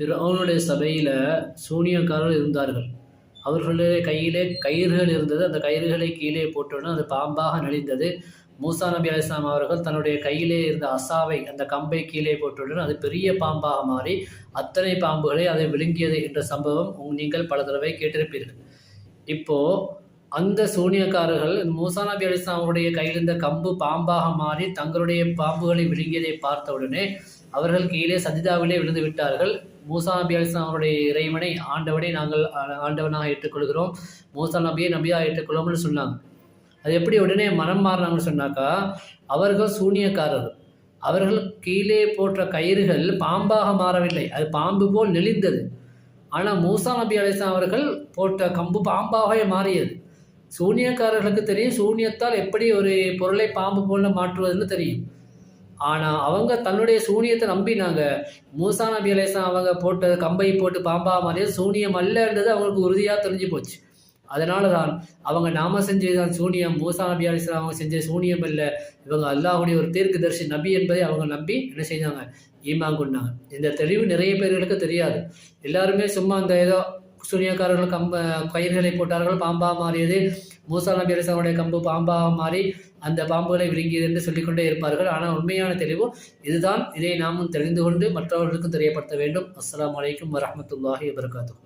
ஃபிரௌனுடைய சபையில் சூனியக்காரர்கள் இருந்தார்கள். அவர்களுடைய கையிலே கயிறுகள் இருந்தது. அந்த கயிறுகளை கீழே போட்டவுடன் அது பாம்பாக நெளிந்தது மூசா நபி அலிஸ்லாம் அவர்கள் தன்னுடைய கையிலே இருந்த அசாவை அந்த கம்பை கீழே போட்டுடன் அது பெரிய பாம்பாக மாறி அத்தனை பாம்புகளை அதை விழுங்கியது என்ற சம்பவம் நீங்கள் பல தடவை கேட்டிருப்பீர்கள். இப்போது அந்த சூனியக்காரர்கள் மூசா நபி அலிஸ்லாம் அவருடைய கையில் இருந்த கம்பு பாம்பாக மாறி தங்களுடைய பாம்புகளை விழுங்கியதை பார்த்தவுடனே அவர்கள் கீழே சஜிதாவிலே விழுந்து விட்டார்கள். மூசா நபி அலிஸ்லாம் அவருடைய இறைவனை ஆண்டவனை நாங்கள் ஆண்டவனாக ஏற்றுக்கொள்கிறோம். மூசா நபியை நபியாக ஏற்றுக்கொள்ளும்னு சொன்னாங்க. அது எப்படி உடனே மனம் மாறினாங்கன்னு சொன்னாக்கா அவர்கள் சூனியக்காரர். அவர்கள் கீழே போற்ற கயிறுகள் பாம்பாக மாறவில்லை. அது பாம்பு போல் நெளிந்தது. ஆனால் மூசா நபி அலிஸ்லாம் அவர்கள் போட்ட கம்பு பாம்பாகவே மாறியது. சூனியக்காரர்களுக்கு தெரியும் சூனியத்தால் எப்படி ஒரு பொருளை பாம்பு போல மாற்றுவதுன்னு தெரியும். ஆனால் அவங்க தன்னுடைய சூனியத்தை நம்பினாங்க. மூசா நபி அலிஸ்லாம் அவங்க போட்ட கம்பை போட்டு பாம்பாக மாறியது சூனியம் அல்லன்றது அவங்களுக்கு உறுதியாக தெரிஞ்சு போச்சு. அதனால தான் அவங்க நாம செஞ்சதுதான் சூனியம் மூசா நபி அலிஸ்லாம் அவங்க செஞ்ச சூனியம் இல்லை இவங்க அல்லாஹ்வுடைய ஒரு தீர்க்கதரிசி நபி என்பதை அவங்க நம்பி என்ன செஞ்சாங்க ஈமான் கொண்டாங்க. இந்த தெளிவு நிறைய பேர்களுக்கு தெரியாது. எல்லாருமே சும்மா அந்த ஏதோ சூனியக்காரர்கள் கம்ப கயிர்களை போட்டார்கள் பாம்பா மாறியது மூசா நபி அரசாவுடைய கம்பு பாம்பாக மாறி அந்த பாம்புகளை விழுங்கியது என்று சொல்லிக்கொண்டே இருப்பார்கள். ஆனால் உண்மையான தெளிவு இதுதான். இதை நாமும் தெரிந்து கொண்டு மற்றவர்களுக்கும் தெரியப்படுத்த வேண்டும். அஸ்லாம் வலைக்கம் வரமத்துல்லாஹி வபரகாத்துஹு.